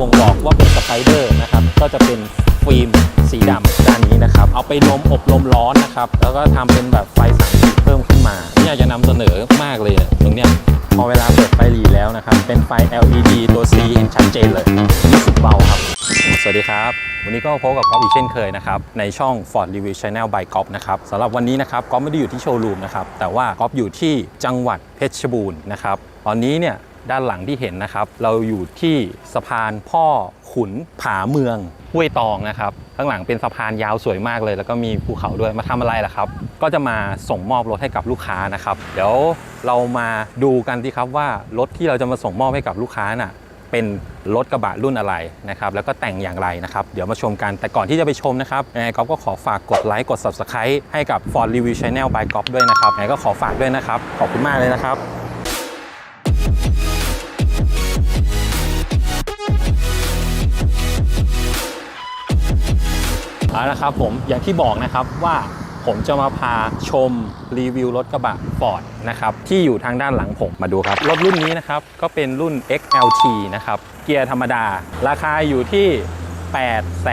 บ่งบอกว่าเป็นสไปเดอร์นะครับ ก็จะเป็นฟิล์มสีดำด้านนี้นะครับ เอาไปลมอบลมร้อนนะครับ แล้วก็ทำเป็นแบบไฟสามสีเพิ่มขึ้นมาเนี่ยจะนำเสนอมากเลยเนี่ยตรงเนี้ยพอเวลาเปิดไฟหลีแล้วนะครับ เป็นไฟ LED ตัว C เห็นชัดเจนเลยรู้สึกเบาครับ สวัสดีครับวันนี้ก็พบกับก๊อฟอีกเช่นเคยนะครับในช่อง Ford Review Channel by ก๊อฟนะครับสำหรับวันนี้นะครับก๊อฟไม่ได้อยู่ที่โชว์รูมนะครับแต่ว่าก๊อฟอยู่ที่จังหวัดเพชรบูรณ์นะครับตอนนี้เนี่ย ด้านหลังที่เห็นนะครับ เราอยู่ที่สะพานพ่อขุนผาเมืองห้วยตองนะครับ ข้างหลังเป็นสะพานยาวสวยมากเลย แล้วก็มีภูเขาด้วยมาทำอะไรล่ะครับ ก็จะมาส่งมอบรถให้กับลูกค้านะครับ เดี๋ยวเรามาดูกันดีครับว่ารถที่เราจะมาส่งมอบให้กับลูกค้าน่ะเป็นรถกระบะรุ่นอะไรนะครับ แล้วก็แต่งอย่างไรนะครับ เดี๋ยวมาชมกัน แต่ก่อนที่จะไปชมนะครับยังไงก๊อฟก็ขอฝากกดไลค์ กด Subscribe ให้กับ Ford Review Channel by ก๊อฟด้วยนะครับยังไงก็ขอฝากด้วยนะครับ ขอบคุณมากเลยนะครับ เอาละครับผมอย่างที่บอกนะครับว่าผมจะมาพาชมรีวิวรถกระบะ Ford นะครับที่อยู่ทางด้านหลังผมมาดูครับ รถรุ่นนี้นะครับก็เป็นรุ่น XLT นะครับ เกียร์ธรรมดา ราคาอยู่ที่ 8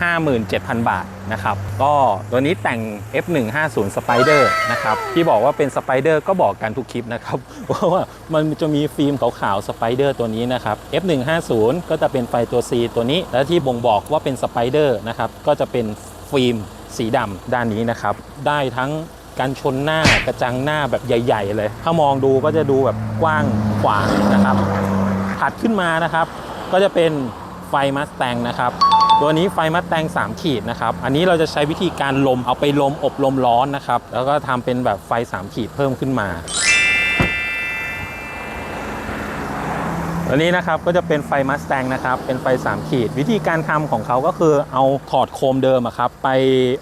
57,000 บาทนะครับก็ตัวนี้แต่ง F150 Spider นะครับที่บอกว่าเป็น Spider ก็บอกกันทุกคลิปนะครับว่าว่ามันจะมีฟิล์มขาวๆ Spider ตัวนี้นะครับ F150 ก็จะเป็นไฟตัว C ตัวนี้ และที่บ่งบอกว่าเป็น Spider นะครับก็จะเป็นฟิล์มสีดำด้านนี้นะครับได้ทั้งการชนหน้ากระจังหน้าแบบใหญ่ ๆ เลย ถ้ามองดูก็จะดูแบบกว้างขวางนะครับ ถัดขึ้นมานะครับ ก็จะเป็นไฟมัสแตงนะครับ ตัวนี้ไฟมัสแตง3 ขีดนะครับ อันนี้เราจะใช้วิธีการลมเอาไปลมอบลมร้อนนะครับ แล้วก็ทำเป็นแบบไฟ 3 ขีดเพิ่มขึ้นมาตัวนี้นะครับก็จะเป็นไฟมัสแตงนะครับ เป็นไฟ 3 ขีด วิธีการทำของเขาก็คือเอาถอดโคมเดิมครับไป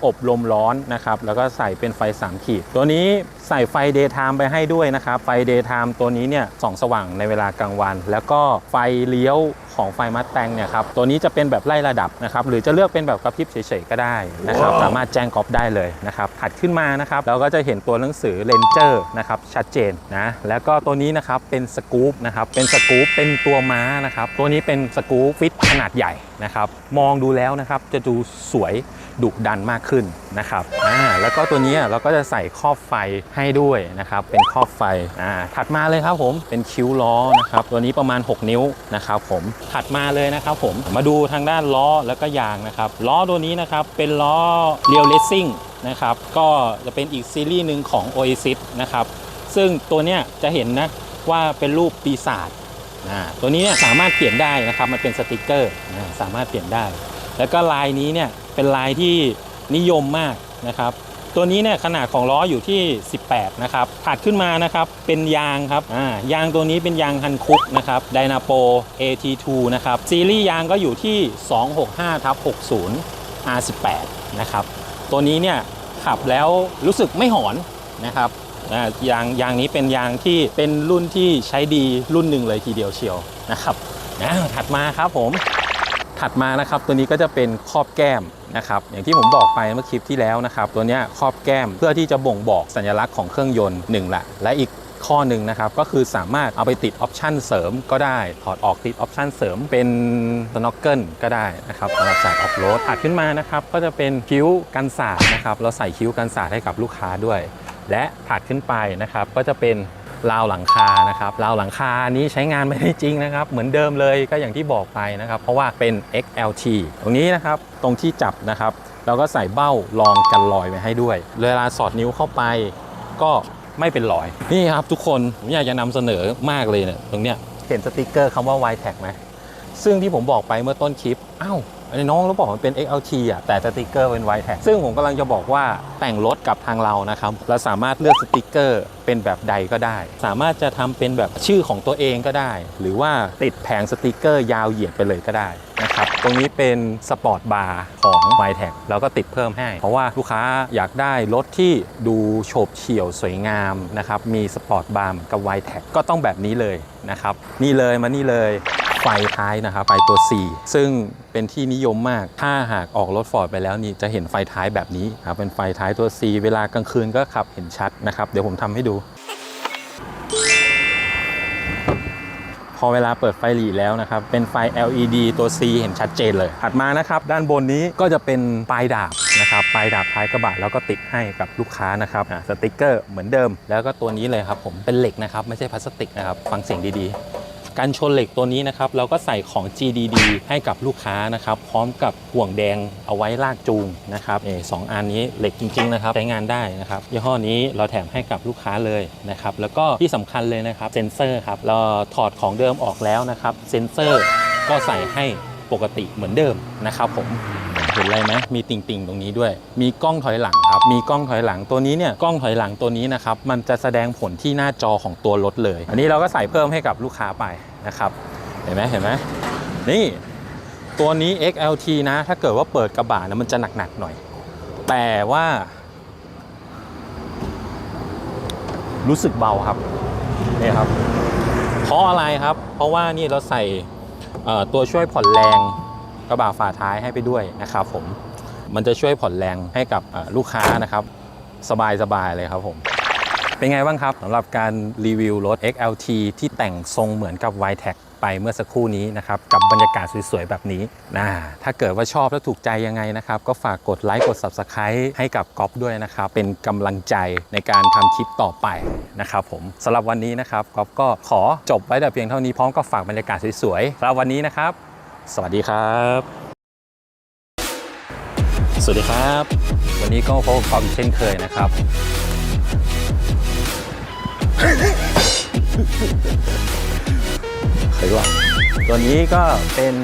อบลมร้อนนะครับ แล้วก็ใส่เป็นไฟ 3 ขีด ตัวนี้ใส่ไฟเดย์ไทม์ไปให้ด้วยนะครับ ไฟเดย์ไทม์ตัวนี้เนี่ยส่องสว่างในเวลากลางวัน แล้วก็ไฟเลี้ยว ของไฟมัสแตงเนี่ยครับตัวนี้จะเป็นแบบไล่ระดับนะครับหรือจะเลือกเป็นแบบกระพริบเฉยๆก็ได้นะครับสามารถแจ้งก๊อฟได้เลยนะครับถัดขึ้นมานะครับเราก็จะเห็นตัวหนังสือเลนเจอร์นะครับชัดเจนนะแล้วก็ตัวนี้นะครับเป็นสกู๊ปนะครับเป็นสกู๊ปเป็นตัวม้านะครับตัวนี้เป็นสกู๊ปฟิตขนาดใหญ่นะครับมองดูแล้วนะครับจะดูสวย ดุดันมากขึ้นนะครับอ่าแล้วก็ตัวนี้เราก็จะใส่ครอบไฟให้ด้วยนะครับ เป็นครอบไฟอ่าถัดมาเลยครับผมเป็นคิ้วล้อนะครับ ตัวนี้ประมาณ 6 นิ้วนะครับผมถัดมาเลยนะครับผมมาดูทางด้านล้อแล้วก็ยางนะครับล้อตัวนี้นะครับเป็นล้อเรียวเลสซิ่งนะครับก็จะเป็นอีกซีรีส์หนึ่งของ Oasis นะครับซึ่งตัวเนี้ยจะเห็นนะว่าเป็นรูปปีศาจอ่าตัวนี้เนี่ยสามารถเปลี่ยนได้นะครับมันเป็นสติกเกอร์นะสามารถเปลี่ยนได้ แล้วก็ลายนี้เนี่ย เป็นลายที่นิยมมากนะครับ ตัวนี้เนี่ยขนาดของล้ออยู่ที่ 18 นะครับถัดขึ้นมานะครับเป็นยางครับอ่ายางตัวนี้เป็นยางฮันคุกนะครับไดนาโป AT2 นะครับซีรีส์ยางก็อยู่ที่ 265ทับ60 R18 นะครับตัวนี้เนี่ยขับแล้วรู้สึกไม่หอนนะครับอ่ายางยางนี้เป็นยางที่เป็นรุ่นที่ใช้ดีรุ่นหนึ่งเลยทีเดียวเชียวนะครับอ่าถัดมาครับผม ถัดมานะครับตัวนี้ก็จะเป็นครอบแก้มนะครับอย่างที่ผมบอกไปเมื่อคลิปที่แล้วนะครับตัวนี้ครอบแก้มเพื่อที่จะบ่งบอกสัญลักษณ์ของเครื่องยนต์หนึ่งละและอีกข้อหนึ่งนะครับก็คือสามารถเอาไปติดออปชันเสริมก็ได้ถอดออกติดออปชันเสริมเป็นสโนว์เกิลก็ได้นะครับสำหรับสายออฟโรดถัดขึ้นมานะครับก็จะเป็นคิ้วกันสาดนะครับเราใส่คิ้วกันสาดให้กับลูกค้าด้วย และถัดขึ้นไปนะครับก็จะเป็น ราวหลังคานะครับราวหลังคานี้ใช้งานไม่ได้จริงนะครับ เหมือนเดิมเลยก็อย่างที่บอกไปนะครับ เพราะว่าเป็น XLT ตรงนี้นะครับตรงที่จับนะครับเราก็ใส่เบ้ารองกันรอยไว้ให้ด้วย เวลาสอดนิ้วเข้าไปก็ไม่เป็นรอย นี่ครับทุกคนผมอยากจะนำเสนอมากเลยเนี่ยตรงเนี้ยเห็นสติกเกอร์คำว่า y t a g ไหม ซึ่งที่ผมบอกไปเมื่อต้นคลิปอ้าวอันนี้น้องเราบอกมันเป็น XLT อะแต่สติกเกอร์เป็น y t a g ซึ่งผมกำลังจะบอกว่าแต่งรถกับทางเรานะครับเราสามารถเลือกสติกเกอร์เป็นแบบใดก็ได้ สามารถจะทำเป็นแบบชื่อของตัวเองก็ได้ หรือว่าติดแผงสติกเกอร์ยาวเหยียดไปเลยก็ได้นะครับตรงนี้เป็นสปอร์ตบาร์ของ y t a g แล้วก็ติดเพิ่มให้ เพราะว่าลูกค้าอยากได้รถที่ดูโฉบเฉี่ยวสวยงามนะครับมีสปอร์ตบาร์กับ y t a g ก็ต้องแบบนี้เลยนะครับนี่เลยมานี่เลย ไฟท้ายนะครับไฟตัว 4 ซึ่งเป็นที่นิยมมาก ถ้าหากออกรถฟอร์ดไปแล้วนี่จะเห็นไฟท้ายแบบนี้ครับเป็นไฟท้ายตัว C เวลากลางคืนก็ขับเห็นชัดนะครับ เดี๋ยวผมทำให้ดู พอเวลาเปิดไฟหลีแล้วนะครับ เป็นไฟ LED ตัว C เห็นชัดเจนเลยถัดมานะครับ ด้านบนนี้ก็จะเป็นปลายดาบนะครับปลายดาบท้ายกระบะแล้วก็ติดให้กับลูกค้านะครับสติกเกอร์เหมือนเดิม แล้วก็ตัวนี้เลยครับผมเป็นเหล็กนะครับไม่ใช่พลาสติกนะครับฟังเสียงดีๆ การชนเหล็กตัวนี้นะครับเราก็ใส่ของ GDD ให้กับลูกค้านะครับ พร้อมกับห่วงแดงเอาไว้ลากจูงนะครับเอสองอันนี้เหล็กจริงๆนะครับใช้งานได้นะครับยี่ห้อนี้เราแถมให้กับลูกค้าเลยนะครับแล้วก็ที่สำคัญเลยนะครับเซ็นเซอร์ครับเราถอดของเดิมออกแล้วนะครับเซ็นเซอร์ก็ใส่ให้ปกติเหมือนเดิมนะครับผม ห็นอะไรไหมมีติ่งๆตรงนี้ด้วย มีกล้องถอยหลังครับ มีกล้องถอยหลังตัวนี้เนี่ยกล้องถอยหลังตัวนี้นะครับมันจะแสดงผลที่หน้าจอของตัวรถเลย อันนี้เราก็ใส่เพิ่มให้กับลูกค้าไปนะครับ เห็นไหมเห็นไหมนี่ตัวนี้ XLT นะ ถ้าเกิดว่าเปิดกระบะนะมันจะหนักๆหน่อย แต่ว่า รู้สึกเบาครับนี่ครับเพราะอะไรครับ เพราะว่านี่เราใส่ตัวช่วยผ่อนแรง กระบะฝาท้ายให้ไปด้วยนะครับผมมันจะช่วยผ่อนแรงให้กับลูกค้านะครับ สบายๆเลยครับผม เป็นไงบ้างครับสำหรับการรีวิวรถ XLT ที่แต่งทรงเหมือนกับ y t e c ไปเมื่อสักครู่นี้นะครับ กับบรรยากาศสวยๆ แบบนี้นะถ้าเกิดว่าชอบและถูกใจยังไงนะครับ ก็ฝากกดไลค์กด Subscribe ให้กับก๊อฟด้วยนะครับ เป็นกำลังใจในการทำคลิปต่อไปนะครับผมสำหรับวันนี้นะครับก๊อฟก็ขอจบไว้แต่เพียงเท่านี้พร้อมกับฝากบรรยากาศสวยๆสำหรับวันนี้นะครับ สวัสดีครับ สวัสดีครับ วันนี้ก็พบกับก๊อมเช่นเคยนะครับ เคยว่า ตัวนี้ก็เป็น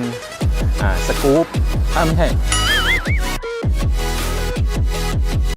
อ่า สกู๊ปอ้าไม่ใช่